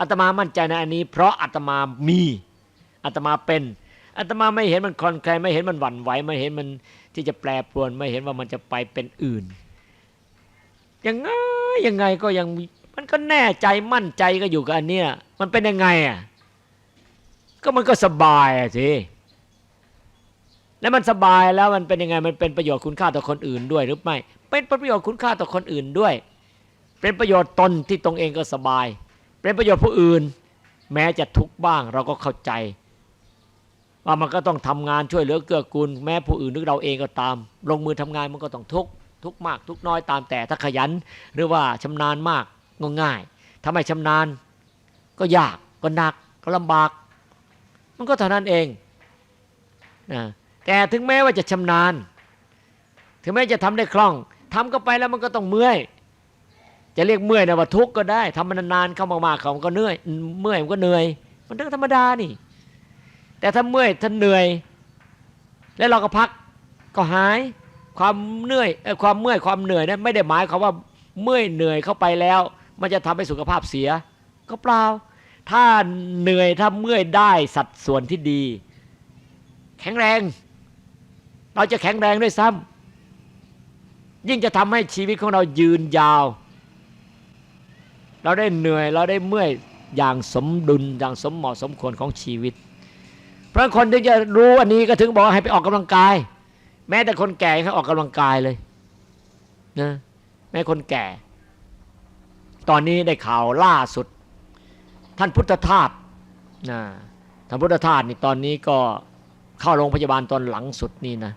อาตมามั่นใจในอันนี้ เพราะอาตมามีอาตมาเป็นอาตมาไม่เห็นมันคลอนแคลนไม่เห็นมันหวั่นไหวไม่เห็นมันที่จะแปรปรวนไม่เห็นว่ามันจะไปเป็นอื่นยังไงยังไงก็ยังมันก็แน่ใจมั่นใจก็อยู่กับอันเนี้ยมันเป็นยังไงอะก็มันก็สบายอะสิแล้วมันสบายแล้วมันเป็นยังไงมันเป็นประโยชน์คุณค่าต่อคนอื่นด้วยหรือไม่เป็นประโยชน์คุณค่าต่อคนอื่นด้วย เป็นประโยชน์ตนที่ตรงเองก็สบาย เป็นประโยชน์ผู้อื่น แม้จะทุกข์บ้างเราก็เข้าใจ ว่ามันก็ต้องทำงานช่วยเหลือเกื้อกูล แม้ผู้อื่นหรือเราเองก็ตาม ลงมือทำงานมันก็ต้องทุกข์ทุกข์มากทุกข์น้อยตามแต่ถ้าขยันหรือว่าชำนาญมากก็ง่ายถ้าไม่ชำนาญ ก็ยากก็หนักก็ลำบาก มันก็เท่านั้นเองนะแต่ถึงแม้ว่าจะชำนาญ ถึงแม้จะทำได้คล่องทำก็ไปแล้วมันก็ต้องเมื่อย จะเรียกเมื่อยนะว่าทุกข์ก็ได้ทำมันนานๆเข้ามากๆเขามันก็เหนื่อยเมื่อยมันก็เหนื่อย มันเรื่องธรรมดานี่ แต่ถ้าเมื่อยถ้าเหนื่อย แล้วเราก็พักก็หายความเหนื่อยความเมื่อยความเหนื่อยนั้นไม่ได้หมายความว่าเมื่อยเหนื่อยเข้าไปแล้ว มันจะทำให้สุขภาพเสีย ก็เปล่า ถ้าเหนื่อยถ้าเมื่อยได้สัดส่วนที่ดี แข็งแรง เราจะแข็งแรงด้วยซ้ำยิ่งจะทำให้ชีวิตของเรายืนยาว เราได้เหนื่อยเราได้เมื่อยอย่างสมดุลอย่างสมเหมาะสมควรของชีวิต เพราะคนที่จะรู้อันนี้ก็ถึงบอกว่าให้ไปออกกำลังกาย แม้แต่คนแก่ให้ออกกำลังกายเลยนะแม้คนแก่ ตอนนี้ได้ข่าวล่าสุด ท่านพุทธทาสนะท่านพุทธทาสนี่ตอนนี้ก็เข้าโรงพยาบาลตอนหลังสุดนี่นะ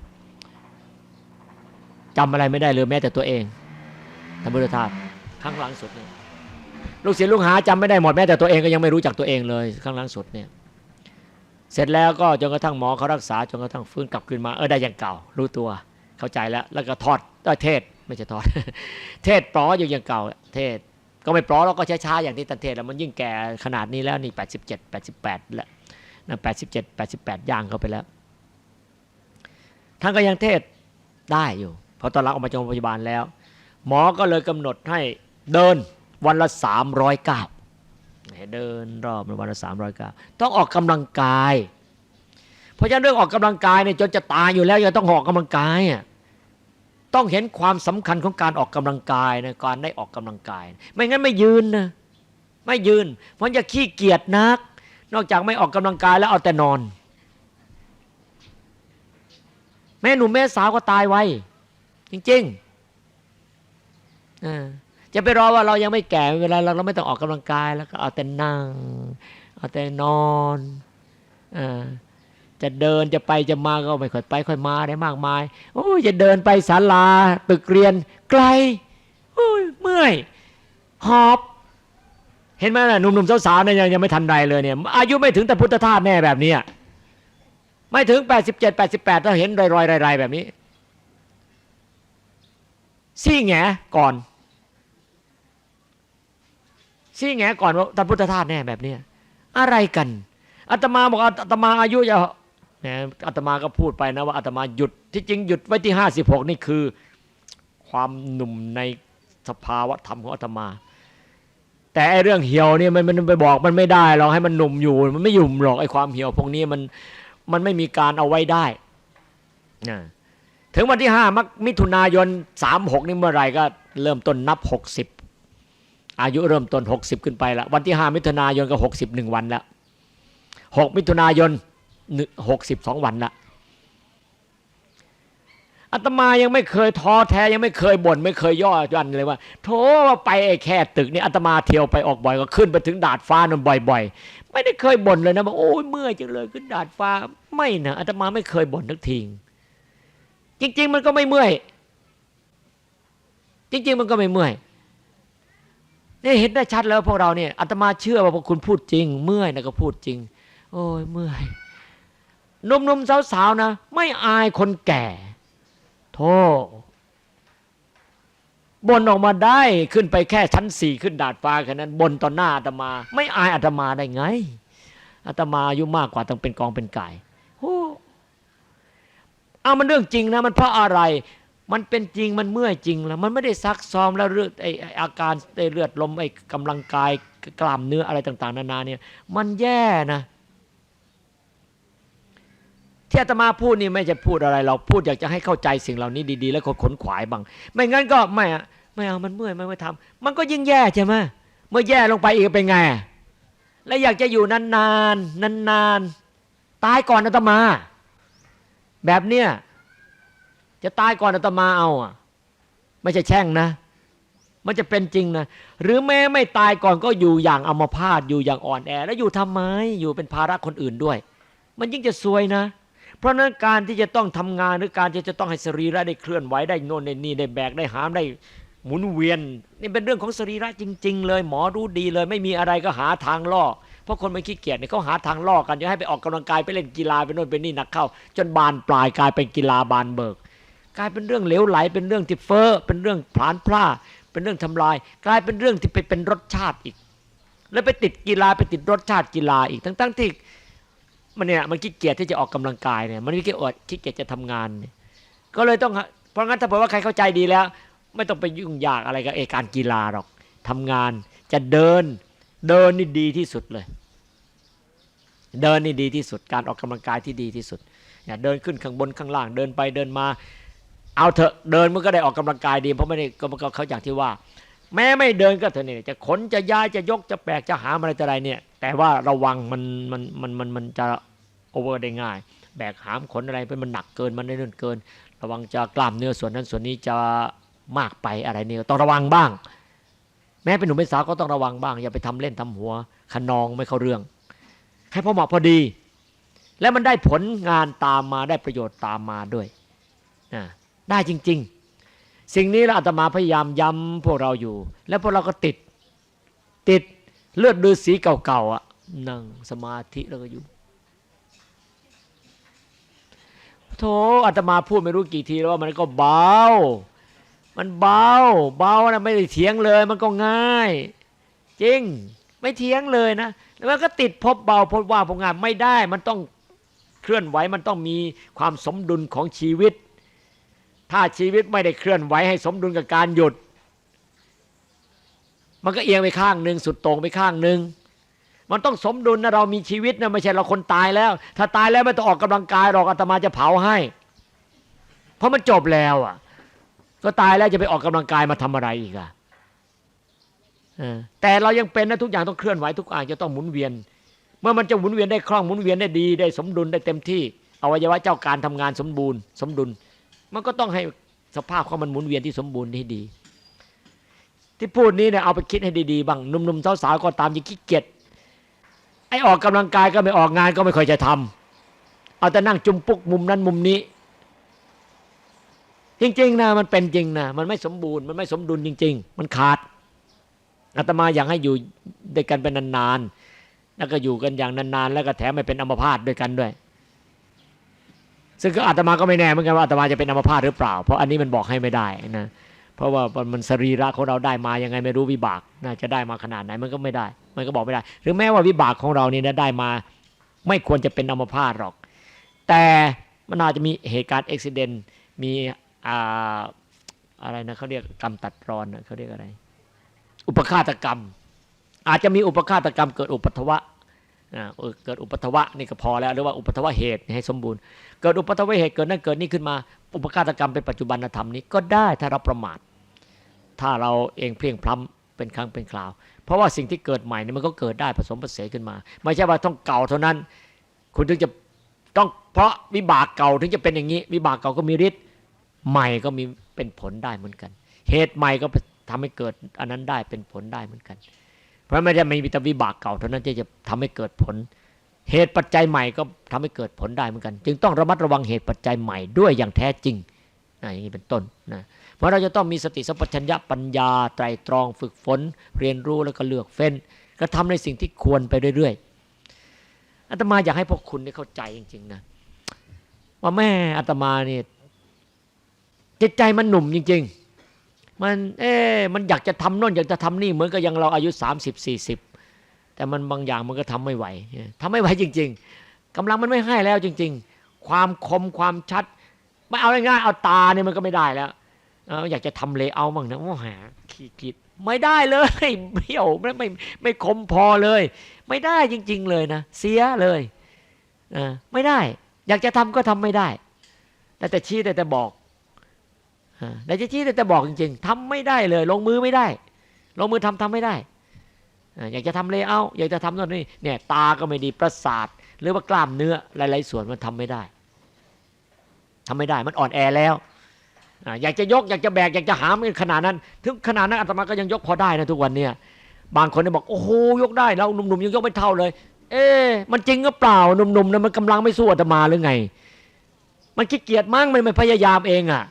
จำอะไรไม่ได้เลยแม้แต่ตัวเองท่านพุทธทาสครั้งหลังสุดนี่ ลูกศิษย์ลูกหาจำไม่ได้หมดแม้แต่ตัวเองก็ยังไม่รู้จักตัวเองเลยครั้งหลังสุดเนี่ยเสร็จแล้วก็จนกระทั่งหมอเขารักษาจนกระทั่งฟื้นกลับคืนมาเออได้อย่างเก่า รู้ตัวเข้าใจแล้ว แล้วก็ทอดเอ้เทศไม่ใช่ทอด เทศปลออยู่อย่างเก่า เทศก็ไม่ปลอแล้วก็ช้าๆอย่างที่ตันเทศแล้วมันยิ่งแก่ขนาดนี้แล้วนี่87 88แล้วนะ87 88 ย่างเข้าไปแล้วท่านก็ยังเทศได้อยู่พอตอนหลังออกมาจากโรงพยาบาลแล้ว หมอก็เลยกำหนดให้เดิน วันละ 309ให้เดินรอบวันละสามร้อยเก้าต้องออกกำลังกาย เพราะฉะนั้นเรื่องออกกำลังกายเนี่ยจนจะตายอยู่แล้วยังต้องออกกำลังกายอะต้องเห็นความสำคัญของการออกกำลังกายนะการได้ออกกำลังกาย ไม่งั้นไม่ยืนนะไม่ยืน เพราะจะขี้เกียจนัก นอกจากไม่ออกกำลังกายแล้วเอาแต่นอน แม่หนุ่มแม่สาวก็ตายไวจริงๆอ่า จะไปรอว่าเรายังไม่แก่เวลาเราเราไม่ต้องออกกำลังกายแล้วก็เอาแต่นั่ง เอาแต่นอนอจะเดินจะไปจะมาก็ไม่ค่อยไปค่อยมาได้มากมาย โอ้ยจะเดินไปศาลาตึกเรียนไกลโอ้ยเมื่อยหอบ เห็นไหมล่ะหนุ่มๆสาวๆเนี่ยยังยังไม่ทันไรเลยเนี่ย อายุไม่ถึงแต่พุทธทาสแน่แบบนี้ไม่ถึง 87 88ถ้าเห็นรอยๆรายๆแบบนี้ซี่แงก่อน ซี่แงก่อนว่าท่านพุทธทาสแน่แบบเนี้ยอะไรกันอาตมาบอกอาตมาอายุจะเนี่ยอาตมาก็พูดไปนะว่าอาตมาหยุดที่จริงหยุดไว้ที่ห้าสิบหกนี่คือ ความหนุ่มในสภาวะธรรมของอาตมา แต่ไอเรื่องเหี่ยวเนี่ยมันมันไปบอกมันไม่ได้หรอกให้มันหนุ่มอยู่ มันไม่หยุ่มหรอกไอ้ความเหี่ยวพวกนี้มันมันไม่มีการเอาไว้ได้นะถึงวันที่ห้ามิถุนายนสามหกนี่เมื่อไหร่ก็เริ่มต้นนับหกสิบ อายุเริ่มต้น 60 ขึ้นไปละวันที่ 5 มิถุนายนก็ 61 วันละ6มิถุนายน 62 วันละอาตมายังไม่เคยท้อแท้ยังไม่เคยบ่นไม่เคยย่อยันเลยว่าโธ่ไปไอ้แค่ตึกนี่อาตมาเที่ยวไปออกบ่อยก็ขึ้นไปถึงดาดฟ้านนบ่อย ๆ ไม่ได้เคยบ่นเลยนะว่าโอ้ยเมื่อยจังเลยขึ้นดาดฟ้าไม่นะอาตมาไม่เคยบ่นทักทีจริง ๆ มันก็ไม่เมื่อย จริง ๆ มันก็ไม่เมื่อย นี่เห็นได้ชัดแล้วพวกเราเนี่ยอาตมาเชื่อว่าพวกคุณพูดจริง เมื่อยนะก็พูดจริง โอ้ยเมื่อยหนุ่มๆสาวๆนะ ไม่อายคนแก่โธ่บนออกมาได้ขึ้นไปแค่ชั้นสี่ขึ้นดาดฟ้าแค่นั้นบนต่อหน้าอาตมา ไม่อายอาตมาได้ไงอาตมาอายุมากกว่าต้องเป็นกองเป็นไก่โอ้เอามันเรื่องจริงนะ มันเพราะอะไร มันเป็นจริงมันเมื่อยจริงแล้ว มันไม่ได้ซักซ้อมแล้วเลือดไออาการไอเลือดลมไอกำลังกายกล้ามเนื้ออะไรต่าง ๆ นานาเนี่ย มันแย่นะที่อาตมาพูดนี่ไม่จะพูดอะไรเราพูดอยากจะให้เข้าใจสิ่งเหล่านี้ดีๆ แล้วก็ขนขวายบ้างไม่งั้นก็ไม่อะไม่เอามันเมื่อยไม่ไม่ทำมันก็ยิ่งแย่ใช่ไหมเมื่อแย่ลงไปอีกเป็นไง แล้วอยากจะอยู่นานๆนานๆตายก่อนอาตมา แบบเนี้ย จะตายก่อนอาตมาเอาอะ ไม่ใช่แช่งนะ มันจะเป็นจริงนะ หรือแม้ไม่ตายก่อนก็อยู่อย่างอมพาตอยู่อย่างอ่อนแอ แล้วอยู่ทำไมอยู่เป็นภาระคนอื่นด้วย มันยิ่งจะซวยนะ เพราะนั้นการที่จะต้องทำงานหรือการที่จะต้องให้สรีระได้เคลื่อนไหวได้โน่นได้นี่ได้แบกได้หามได้หมุนเวียนนี่เป็นเรื่องของสรีระจริง ๆ เลย หมอรู้ดีเลย ไม่มีอะไรก็หาทางล่อเพราะคนไม่ขี้เกียจเนี่ยเขาหาทางล่อกันจะให้ไปออกกำลังกายไปเล่นกีฬาไปโน่นไปนี่หนักเข้า จนบานปลายกลายเป็นกีฬาบานเบิก กลายเป็นเรื่องเหลวไหล เป็นเรื่องที่เฟ้อเป็นเรื่องผลานพลาเป็นเรื่องทำลาย กลายเป็นเรื่องที่ไปเป็นรสชาติอีก แล้วไปติดกีฬาไปติดรสชาติกีฬาอีกทั้งๆที่มันเนี่ยมันขี้เกียจที่จะออกกำลังกายเนี่ยมันขี้เกียจอดขี้เกียจจะทำงาน ก็เลยต้องเพราะงั้นถ้าเผื่อว่าใครเข้าใจดีแล้ว ไม่ต้องไปยุ่งยากอะไรกับเอการกีฬาหรอกทำงานจะเดินเดินนี่ดีที่สุดเลย เดินนี่ดีที่สุดการออกกำลังกายที่ดีที่สุดอย่าเดินขึ้นข้างบนข้างล่างเดินไปเดินมา เอาเถอะเดินมันก็ได้ออกกำลังกายดีเพราะไม่ได้ก็เขาอย่างที่ว่า แม้ไม่เดินก็เถอะเนี่ยจะขนจะย้ายจะยกจะแบกจะหามอะไรแต่อะไรเนี่ย แต่ว่าระวังมันมันมันมันมันจะโอเวอร์ได้ง่าย แบกหามขนอะไรไปมันหนักเกินมันได้เนินเกิน ระวังจะกล้ามเนื้อส่วนนั้นส่วนนี้จะมากไปอะไรเนี่ยต้องระวังบ้าง แม้เป็นหนุ่มเป็นสาวก็ต้องระวังบ้าง อย่าไปทำเล่นทำหัวขนองไม่เข้าเรื่องให้พอเหมาะพอดี แล้วมันได้ผลงานตามมาได้ประโยชน์ตามมาด้วยนะ ได้จริง ๆ สิ่งนี้เราอาตมาพยายามย้ำพวกเราอยู่ แล้วพวกเราก็ติด ติดเลือดดือสีเก่าๆอะนั่งสมาธิแล้วก็อยู่โธอาตมาพูดไม่รู้กี่ทีแล้วว่ามันก็เบา มันเบา เบานะไม่ได้เถียงเลย มันก็ง่าย จริง ไม่เถียงเลยนะแล้วมันก็ติดพบเบาพบว่าพบงานไม่ได้ มันต้องเคลื่อนไหวมันต้องมีความสมดุลของชีวิต ถ้าชีวิตไม่ได้เคลื่อนไหวให้สมดุลกับการหยุด มันก็เอียงไปข้างหนึ่งสุดต่งไปข้างหนึ่งมันต้องสมดุลนะเรามีชีวิตนะไม่ใช่เราคนตายแล้ว ถ้าตายแล้วไม่ต้องออกกำลังกายหรอกอาตมาจะเผาให้ เพราะมันจบแล้วอะ ก็ตายแล้วจะไปออกกำลังกายมาทำอะไรอีกอะแต่เรายังเป็นนะทุกอย่างต้องเคลื่อนไหวทุกอย่างจะต้องหมุนเวียน เมื่อมันจะหมุนเวียนได้คล่องหมุนเวียนได้ดี ได้สมดุลได้เต็มที่อวัยวะเจ้าการทำงานสมบูรณ์ สมดุล มันก็ต้องให้สภาพของมันหมุนเวียนที่สมบูรณ์ที่ดี ที่พูดนี้เนี่ยเอาไปคิดให้ดีๆบ้างหนุ่มๆสาวๆก็ตามยิ่งขี้เกียจไอ้ออกกำลังกายก็ไม่ออกงานก็ไม่ค่อยจะทำเอาแต่นั่งจุมปุกมุมนั้นมุมนี้ จริงๆนะมันเป็นจริงนะมันไม่สมบูรณ์มันไม่สมดุลจริง ๆ มันขาดอาตมาอยากให้อยู่ด้วยกันเป็นนานๆแล้วก็อยู่กันอย่างนานๆ แล้วก็แถมไม่เป็นอัมพาตด้วยกันด้วย ซึ่งก็อาตมาก็ไม่แน่เหมือนกันว่าอาตมาจะเป็นอัมพาตหรือเปล่า เพราะอันนี้มันบอกให้ไม่ได้นะเพราะว่ามันสรีระของเราได้มายังไงไม่รู้วิบากน่าจะได้มาขนาดไหนมันก็ไม่ได้ มันก็บอกไม่ได้ หรือแม้ว่าวิบากของเรานี่นะได้มา ไม่ควรจะเป็นอัมพาตหรอก แต่มันอาจจะมีเหตุการณ์อุบิเหตุมีอ่าอะไรนะเขาเรียกกรรมตัดรอนนะเขาเรียกอะไร อุปฆาตกรรม อาจจะมีอุปฆาตกรรมเกิดอุปัทวะ เกิดอุปัทวะนี่ก็พอแล้วหรือว่าอุปัทวะเหตุให้สมบูรณ์เกิดอุปัทวะเหตุเกิดนั่นเกิดนี่ขึ้นมา อุปฆาตกรรมเป็นปัจจุบันธรรมนี้ก็ได้ถ้าเราประมาท ถ้าเราเองเพียงพล้ำเป็นครั้งเป็นคราว เพราะว่าสิ่งที่เกิดใหม่นี่มันก็เกิดได้ผสมผสานขึ้นมา ไม่ใช่ว่าต้องเก่าเท่านั้น คุณถึงจะต้องเพราะวิบากเก่าถึงจะเป็นอย่างนี้ วิบากเก่าก็มีฤทธิ์ใหม่ก็มีเป็นผลได้เหมือนกัน เหตุใหม่ก็ทำให้เกิดอันนั้นได้เป็นผลได้เหมือนกัน เพราะไม่ได้ไม่มีแต่วิบากเก่าเท่านั้นที่จะทำให้เกิดผล เหตุปัจจัยใหม่ก็ทำให้เกิดผลได้เหมือนกัน จึงต้องระมัดระวังเหตุปัจจัยใหม่ด้วยอย่างแท้จริงนะอย่างนี้เป็นต้นนะเพราะเราจะต้องมีสติสัมปชัญญะปัญญาไตรตรองฝึกฝน เรียนรู้แล้วก็เลือกเฟ้นกระทำในสิ่งที่ควรไปเรื่อยๆอาตมาอยากให้พวกคุณได้เข้าใจจริงๆนะว่าแม่อาตมาเนี่ยจิตใจมันหนุ่มจริง ๆ มันเอ๊มันอยากจะทำโน่นอยากจะทำนี่เหมือนกับยังเราอายุ 30 40 แต่มันบางอย่างมันก็ทำไม่ไหวทำไม่ไหวจริง ๆกำลังมันไม่ให้แล้วจริง ๆ ความคมความชัด ไม่เอาง่ายๆเอาตาเนี่ยมันก็ไม่ได้แล้วอยากจะทำเลเยอร์มั่งนะว่าหาขี้คิดไม่ได้เลยเบี้ยวไม่ไม่ไม่คมพอเลย ไม่ได้จริง ๆ เลยนะเสียเลยอ่าไม่ได้ อยากจะทำก็ทำไม่ได้ แต่แต่ชี้แต่แต่บอก แต่จะชี้แต่บอกจริง ๆทำไม่ได้เลย ลงมือไม่ได้ ลงมือทำทำไม่ได้อยากจะทำเลเยอร์อยากจะทำโน่นนี่เนี่ยตาก็ไม่ดีประสาท หรือว่ากล้ามเนื้อหลายๆส่วนมันทำไม่ได้ทำไม่ได้มันอ่อนแอแล้วอยากจะยกอยากจะแบกอยากจะหามขนาดนั้น ถึงขนาดนั้นอาตมาก็ยังยกพอได้นะทุกวันเนี่ยบางคนบอกโอ้โหยกได้เราหนุ่มๆยังยกไม่เท่าเลย เอ๊ะมันจริงก็เปล่าหนุ่มๆนะมันกำลังไม่สู้อาตมาหรือไง มันขี้เกียจมั้งมันไม่พยายามเองอะ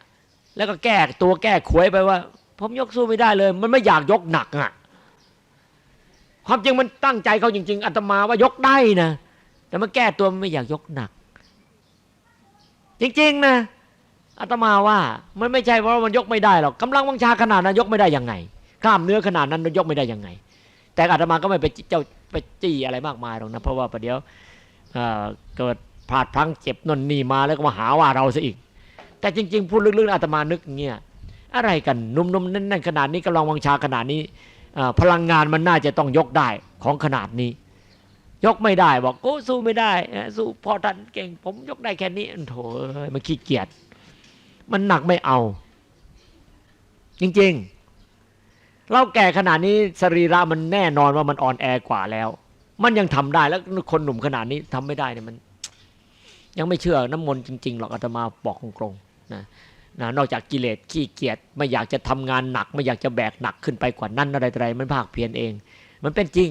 แล้วก็แก้ตัวแก้ขวยไปว่า ผมยกสู้ไม่ได้เลย มันไม่อยากยกหนักอะความจริงมันตั้งใจเขาจริง ๆอาตมาว่ายกได้นะแต่มาแก้ตัวมันไม่อยากยกหนัก จริง ๆ นะอาตมาว่ามันไม่ใช่เพราะมันยกไม่ได้หรอกกำลังวังชาขนาดนั้นยกไม่ได้ยังไงกล้ามเนื้อขนาดนั้นยกไม่ได้ยังไง แต่อาตมาก็ไม่ไปเจ้าไปจี้อะไรมากมายหรอกนะเพราะว่าประเดี๋ยวเอ่อเกิดพลาดพลั้งเจ็บนนนี่มาแล้วก็มาหาว่าเราซะอีก แต่จริง ๆ พูดลึกๆอาตมานึกเงี้ยอะไรกันหนุ่มๆแน่นๆขนาดนี้กำลังวังชาขนาดนี้พลังงานมันน่าจะต้องยกได้ของขนาดนี้ ยกไม่ได้บอกโอ้สู้ไม่ได้สู้พอทันเก่ง ผมยกได้แค่นี้โถเอ้ยมันขี้เกียจมันหนักไม่เอา จริง ๆ เราแก่ขนาดนี้สรีระมันแน่นอนว่ามันอ่อนแอกว่าแล้ว มันยังทำได้แล้วคนหนุ่มขนาดนี้ทำไม่ได้เนี่ยมัน ยังไม่เชื่อน้ำมนต์จริงๆหรอกอาตมาบอกตรงๆ นะนะนอกจากกิเลสขี้เกียจไม่อยากจะทำงานหนัก ไม่อยากจะแบกหนักขึ้นไปกว่านั้นอะไรอะไรมันภาคเพียรเอง มันเป็นจริง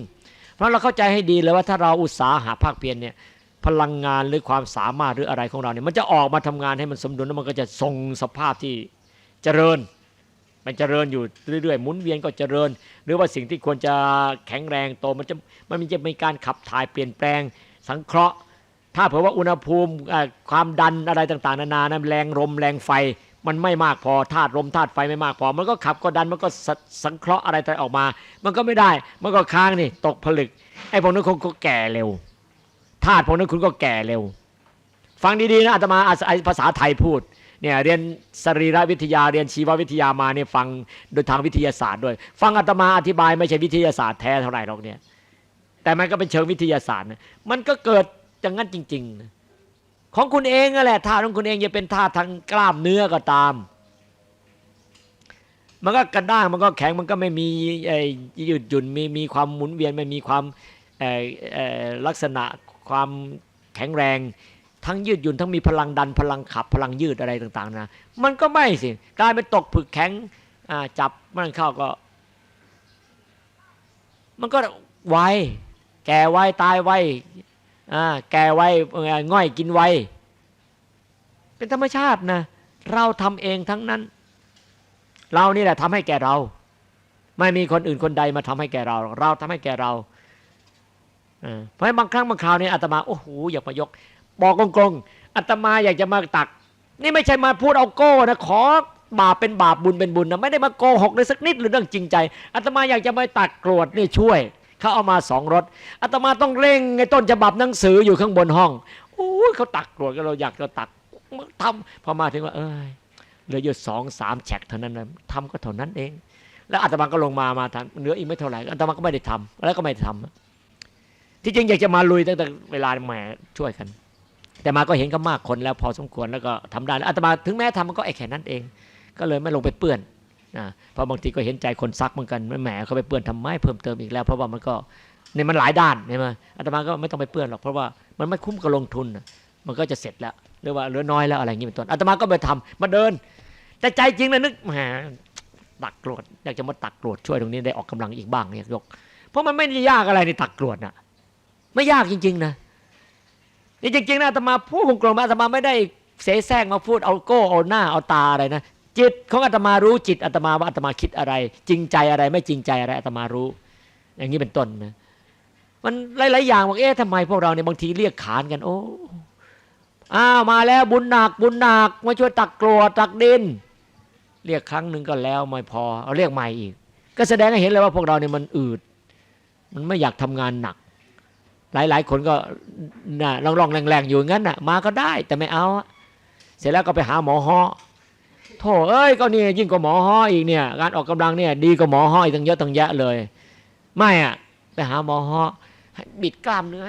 เพราะเราเข้าใจให้ดีเลยว่าถ้าเราอุตสาหะภาคเพียรเนี่ยพลังงานหรือความสามารถหรืออะไรของเราเนี่ยมันจะออกมาทำงานให้มันสมดุลแล้วมันก็จะทรงสภาพที่เจริญ มันเจริญอยู่เรื่อยๆหมุนเวียนก็เจริญ หรือว่าสิ่งที่ควรจะแข็งแรงโตมันจะมันจะมีการขับถ่ายเปลี่ยนแปลงสังเคราะห์ ถ้าเผื่อว่าอุณหภูมิความดันอะไรต่างๆ นานานะแรงลมแรงไฟมันไม่มากพอธาตุลมธาตุไฟไม่มากพอ มันก็ขับก็ดันมันก็สสังเคราะห์อะไรต่างออกมา มันก็ไม่ได้ มันก็ค้างนี่ตกผลึกไอ้พวกนั้นคงก็แก่เร็วธาตุพวกนั้นคุณก็แก่เร็ว ฟังดีๆนะอาตมาอาศัยภาษาไทยพูดเนี่ยเรียนสรีรวิทยาเรียนชีววิทยามาเนี่ยฟังโดยทางวิทยาศาสตร์ด้วย ฟังอาตมาอธิบายไม่ใช่วิทยาศาสตร์แท้เท่าไหร่หรอกเนี่ยแต่มันก็เป็นเชิงวิทยาศาสตร์นะมันก็เกิด อย่างนั้นจริงๆนะของคุณเองนั่นแหละธาตุของคุณเองจะเป็นธาตุทางกล้ามเนื้อก็ตาม มันก็กระด้างมันก็แข็งมันก็ไม่มีเอ่อยืดหยุ่นมีมีความหมุนเวียนไม่มีความเอ่อลักษณะความแข็งแรง ทั้งยืดหยุ่นทั้งมีพลังดันพลังขับพลังยืดอะไรต่าง ๆ นะ มันก็ไม่สิกลายเป็นตกผึกแข็งอ่าจับมันเข้าก็ มันก็ไวแก่ไวตายไว อ่าแก่ไวง่อยกินไว เป็นธรรมชาตินะ เราทำเองทั้งนั้น เรานี่แหละทำให้แก่เรา ไม่มีคนอื่นคนใดมาทำให้แก่เรา เราทำให้แก่เราเพราะงั้นบางครั้งบางคราวเนี่ยอาตมาโอ้โหอยากมายก บอกกงๆอาตมาอยากจะมาตัก นี่ไม่ใช่มาพูดเอาโก้นะขอบาปเป็นบาปบุญเป็นบุญนะไม่ได้มาโกหกเลยสักนิดหรือเรื่องจริงใจอาตมาอยากจะมาตักกรวดนี่ช่วย เขาเอามาสองรถอาตมาต้องเร่งไอ้ต้นฉบับหนังสืออยู่ข้างบนห้องโอ้ยเขาตักกรวดก็เราอยากจะตักทำพอมาถึงว่า เอ้ยเหลืออยู่สองสามแฉกเท่านั้นนะทำก็เท่านั้นเอง แล้วอาตมาก็ลงมามาทำเหลืออีกไม่เท่าไหร่อาตมาก็ไม่ได้ทำแล้วก็ไม่ได้ทำที่จริงอยากจะมาลุยตั้งแต่เวลาแหมช่วยกัน แต่มาก็เห็นก็มากคนแล้วพอสมควรแล้วก็ทำได้แล้วอาตมาถึงแม้ทำมันก็ไอ้แค่นั้นเอง ก็เลยไม่ลงไปเปื้อน นะเพราะบางทีก็เห็นใจคนซักเหมือนกันแหมเขาไปเปื้อนทำไมเพิ่มเติมอีกแล้ว เพราะว่ามันก็ในมันหลายด้านใช่ไหมอาตมาก็ไม่ต้องไปเปื้อนหรอกเพราะว่ามันไม่คุ้มกับลงทุน มันก็จะเสร็จแล้วหรือว่าเหลือน้อยแล้วอะไรอย่างนี้เป็นต้นอาตมาก็ไปทำมาเดิน แต่ใจจริงนะนึกแหมตักกรวดอยากจะมาตักกรวดช่วยตรงนี้ได้ออกกำลังอีกบ้างเนี่ยยก เพราะมันไม่ได้ยากอะไรในตักกรวดน่ะไม่ยากจริง ๆ นะนี่จริงๆนะอาตมาพูดกลมๆอาตมาไม่ได้เสแสร้งมาพูดเอาโก้เอาหน้าเอาตาอะไรนะ จิตของอาตมารู้จิตอาตมาว่าอาตมาคิดอะไร จริงใจอะไร ไม่จริงใจอะไรอาตมารู้ อย่างนี้เป็นต้นนะมันหลายๆอย่างบอกเอ๊ะทำไมพวกเราเนี่ยบางทีเรียกขานกัน โอ้อ้าวมาแล้วบุญหนักบุญหนักมาช่วยตักกรวดตักดิน เรียกครั้งหนึ่งก็แล้วไม่พอเอาเรียกใหม่อีก ก็แสดงให้เห็นเลยว่าพวกเราเนี่ยมันอืด มันไม่อยากทำงานหนัก หลายๆ คนก็น่ะลองๆแรงๆอยู่งั้นน่ะ มาก็ได้แต่ไม่เอา เสร็จแล้วก็ไปหาหมอฮอ โถเอ้ยก็นี่ยิ่งกว่าหมอฮ้ออีกเนี่ย การออกกำลังเนี่ยดีกว่าหมอฮ้ออีกตั้งเยอะตั้งแยะเลย ไม่อะไปหาหมอฮ้อบิดกล้ามเนื้อ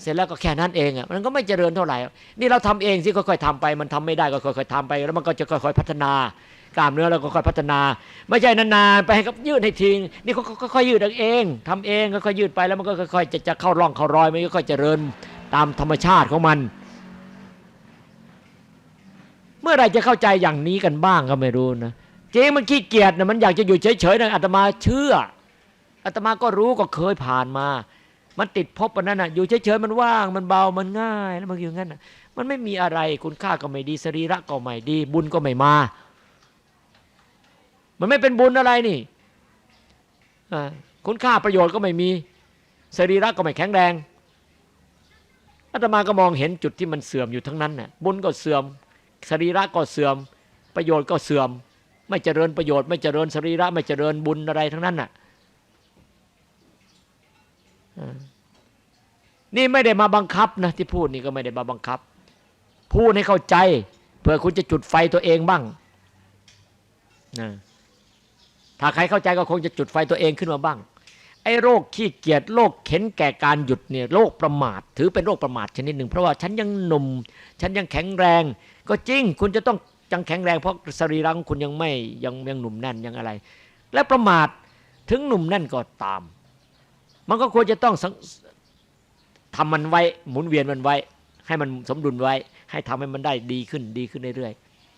เสร็จแล้วก็แค่นั้นเองอะมันก็ไม่เจริญเท่าไหร่ นี่เราทำเองสิค่อยๆทำไป มันทำไม่ได้ก็ค่อยๆทำไป แล้วมันก็จะค่อยๆพัฒนากล้ามเนื้อเราก็ค่อยพัฒนา ไม่ใช่นานๆไปให้กับยืดให้ทิ้งนี่เขาค่อยๆยืดเองทำเองค่อยๆยืดไปแล้วมันก็ค่อยๆจะจะเข้าร่องเข้ารอยมันก็ค่อยๆเจริญตามธรรมชาติของมัน เมื่อไรจะเข้าใจอย่างนี้กันบ้างก็ไม่รู้นะจริงมันขี้เกียจนะมันอยากจะอยู่เฉยๆนะอาตมาเชื่ออาตมาก็รู้ก็เคยผ่านมา มันติดพบอันนั้นนะอยู่เฉยๆมันว่าง มันเบามันง่ายแล้วมันอยู่งั้นนะมันไม่มีอะไรคุณค่าก็ไม่ดีสรีระก็ไม่ดี บุญก็ไม่มา มันไม่เป็นบุญอะไรนี่คุณค่าประโยชน์ก็ไม่มีสรีระก็ไม่แข็งแรงอาตมาก็มองเห็นจุดที่มันเสื่อมอยู่ทั้งนั้นน่ะบุญก็เสื่อม สรีระก็เสื่อม ประโยชน์ก็เสื่อม ไม่เจริญประโยชน์ ไม่เจริญสรีระไม่เจริญบุญอะไรทั้งนั้นน่ะนี่ไม่ได้มาบังคับนะที่พูดนี่ก็ไม่ได้มาบังคับ พูดให้เข้าใจเพื่อคุณจะจุดไฟตัวเองบ้างนะถ้าใครเข้าใจก็คงจะจุดไฟตัวเองขึ้นมาบ้าง ไอ้โรคขี้เกียจโรคเข็นแก่การหยุดเนี่ยโรคประมาท ถือเป็นโรคประมาทชนิดหนึ่ง เพราะว่าฉันยังหนุ่ม ฉันยังแข็งแรง ก็จริง คุณจะต้องยังแข็งแรงเพราะสรีระของคุณยังไม่ยังยังหนุ่มแน่นยังอะไร และประมาทถึงหนุ่มแน่นก็ตาม มันก็ควรจะต้องสังทำมันไว้หมุนเวียนมันไว้ ให้มันสมดุลไว้ ให้ทำให้มันได้ดีขึ้นดีขึ้นเรื่อย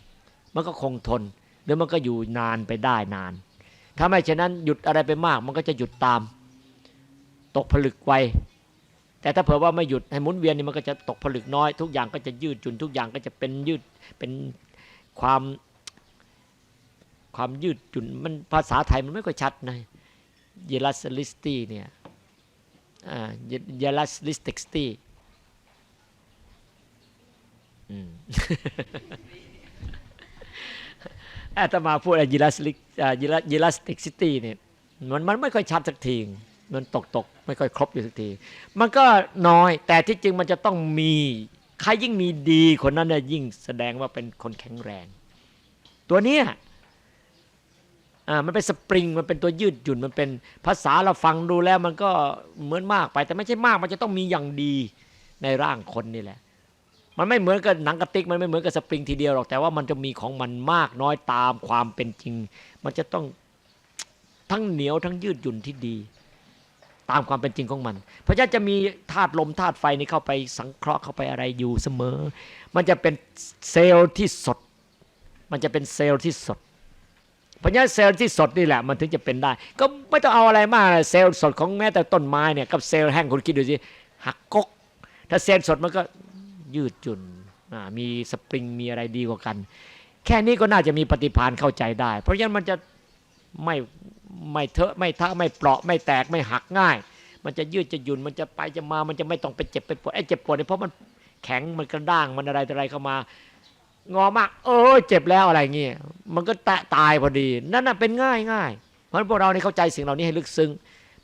ๆมันก็คงทนเดี๋ยวมันก็อยู่นานไปได้นาน ถ้าไม่เช่นนั้นหยุดอะไรไปมาก มันก็จะหยุดตาม ตกผลึกไวแต่ถ้าเผื่อว่าไม่หยุดให้หมุนเวียนนี่มันก็จะตกผลึกน้อย ทุกอย่างก็จะยืดหยุ่นทุกอย่างก็จะเป็นยืดเป็นความความยืดหยุ่นมันภาษาไทยมันไม่ค่อยชัดนะเยลัสลิสตีเนี่ยเยลัสลิสติกสตีอืม อาตมาพูดยิลัสลิกยิลัสติกซิตี้เนี่ยมันมันไม่ค่อยชัดสักทีมันตกตกไม่ค่อยครบอยู่สักที มันก็น้อยแต่ที่จริงมันจะต้องมีใครยิ่งมีดีคนนั้นเนี่ยยิ่งแสดงว่าเป็นคนแข็งแรง ตัวเนี้ยอ่ามันเป็นสปริงมันเป็นตัวยืดหยุ่นมันเป็นภาษาเราฟังดูแล้วมันก็เหมือนมากไป แต่ไม่ใช่มากมันจะต้องมีอย่างดีในร่างคนนี่แหละ มันไม่เหมือนกับหนังกระติกมันไม่เหมือนกับสปริงทีเดียวหรอกแต่ว่ามันจะมีของมันมากน้อยตามความเป็นจริง มันจะต้องทั้งเหนียวทั้งยืดหยุ่นที่ดี ตามความเป็นจริงของมัน เพราะฉะนั้นจะมีธาตุลมธาตุไฟนี่เข้าไปสังเคราะห์เข้าไปอะไรอยู่เสมอ มันจะเป็นเซลล์ที่สด มันจะเป็นเซลล์ที่สด เพราะฉะนั้นเซลล์ที่สดนี่แหละ มันถึงจะเป็นได้ ก็ไม่ต้องเอาอะไรมากเซลล์สดของแม้แต่ต้นไม้เนี่ยกับเซลล์แห้งคุณคิดดูสิหักกกถ้าเซลล์สดมันก็ ยืดหยุ่นมีสปริงมีอะไรดีกว่ากัน แค่นี้ก็น่าจะมีปฏิภาณเข้าใจได้ เพราะฉะนั้นมันจะไม่ไม่เถอะไม่ทะไม่เปราะไม่แตกไม่หักง่าย มันจะยืดจะหยุ่นมันจะไปจะมามันจะไม่ต้องไปเจ็บไปปวดไอ้เจ็บปวดเนี่ยเพราะมันแข็งมันกระด้างมันอะไรอะไรเข้ามางอมากเออเจ็บแล้วอะไรเงี้ยมันก็แตะตายพอดีนั่นน่ะเป็นง่ายง่ายเพราะพวกเราเนี่เข้าใจสิ่งเหล่านี้ให้ลึกซึ้ง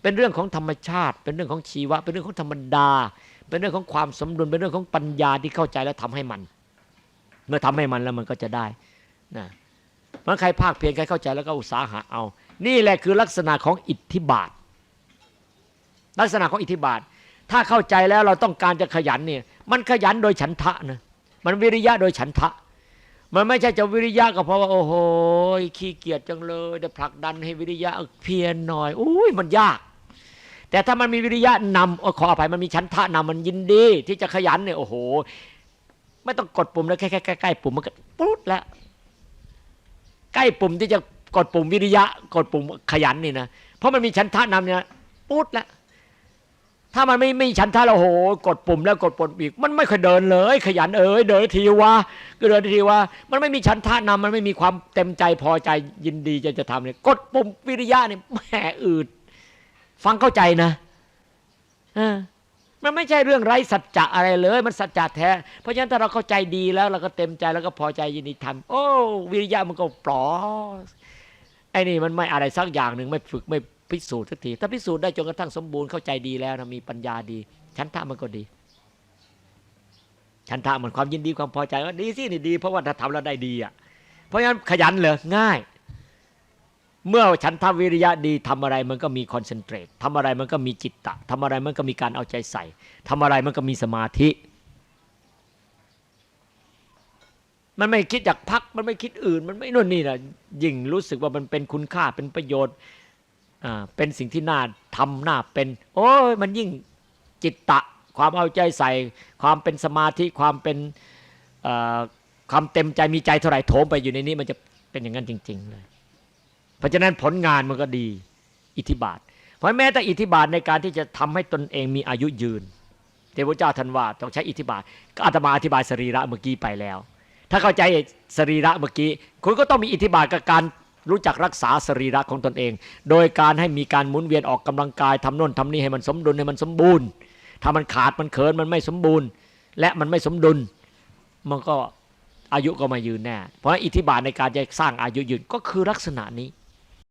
เป็นเรื่องของธรรมชาติ เป็นเรื่องของชีวะ เป็นเรื่องของธรรมดา เป็นเรื่องของความสมดุลเป็นเรื่องของปัญญาที่เข้าใจแล้วทำให้มัน เมื่อทำให้มันแล้วมันก็จะได้นะมันใครภาคเพียรใครเข้าใจแล้วก็อุตสาหะเอา นี่แหละคือลักษณะของอิทธิบาท ลักษณะของอิทธิบาท ถ้าเข้าใจแล้วเราต้องการจะขยันเนี่ย มันขยันโดยฉันทะนะมันวิริยะโดยฉันทะ มันไม่ใช่จะวิริยะก็เพราะว่าโอ้โหขี้เกียจจังเลยจะผลักดันให้วิริยะเพียรหน่อยอุ้ยมันยาก แต่ถ้ามันมีวิริยะนำขออภัยมันมีฉันทะนำมันยินดี ที่จะขยันเนี่ยโอ้โห ไม่ต้องกดปุ่มแล้วแค่ใกล้ๆปุ่มมันก็ปุ๊บแล้วใกล้ปุ่มที่จะกดปุ่มวิริยะ กดปุ่มขยันนี่นะเพราะมันมีฉันทะนำเนี่ยปุ๊บแล้วถ้ามันไม่ไม่ฉันทะแล้โห กดปุ่มแล้วกดปุ่มอีก มันไม่เคยเดินเลย ขยันเอ้ยเดินทีวะก็เดินทีวะมันไม่มีฉันทะนำมันไม่มีความเต็มใจพอใจยินดีจะจะทำเนี่ยกดปุ่มวิริยะเนี่ยแหมอืด ฟังเข้าใจนะมันไม่ใช่เรื่องไร้สัจจะอะไรเลย มันสัจจะแท้ เพราะฉะนั้นถ้าเราเข้าใจดีแล้วเราก็เต็มใจแล้วก็พอใจยินดีทำโอ้ วิริยะมันก็ปลอไอ้นี่มันไม่อะไรสักอย่างหนึ่งไม่ฝึกไม่พิสูจน์สักทีถ้าพิสูจน์ได้จนกระทั่งสมบูรณ์เข้าใจดีแล้วนะมีปัญญาดี ชั้นท่ามันก็ดีฉันทะมันความยินดีความพอใจว่าดีสินี่ดี เพราะว่าถ้าทำแล้วได้ดีอะเพราะฉะนั้นขยันเลยง่าย เมื่อฉันทวิริยะดีทำอะไรมันก็มีคอนเซนเทรตทำอะไรมันก็มีจิตตะทำอะไรมันก็มีการเอาใจใส่ทำอะไรมันก็มีสมาธิ มันไม่คิดอยากพัก มันไม่คิดอื่น มันไม่นู่นนี่นะยิ่งรู้สึกว่ามันเป็นคุณค่าเป็นประโยชน์อ่าเป็นสิ่งที่น่าทำน่าเป็น โอ้ยมันยิ่งจิตตะ ความเอาใจใส่ ความเป็นสมาธิความเป็นอ่อความเต็มใจมีใจเท่าไหร่โถมไปอยู่ในนี้ มันจะเป็นอย่างนั้นจริง ๆ เลย เพราะฉะนั้นผลงานมันก็ดีอิทธิบาท เพราะแม้แต่อิทธิบาทในการที่จะทำให้ตนเองมีอายุยืน เทพเจ้าท่านว่าต้องใช้อิทธิบาทก็อาตมาอธิบายสรีระเมื่อกี้ไปแล้ว ถ้าเข้าใจสรีระเมื่อกี้ คุณก็ต้องมีอิทธิบาทกับการรู้จักรักษาสรีระของตนเอง โดยการให้มีการหมุนเวียนออกกำลังกายทำโน่นทำนี่ให้มันสมดุลให้มันสมบูรณ์ ถ้ามันขาดมันเขินมันไม่สมบูรณ์ และมันไม่สมดุล มันก็อายุก็ไมายืนแน่ เพราะฉะนั้นอิทธิบาทในการจะสร้างอายุยืนก็คือลักษณะนี้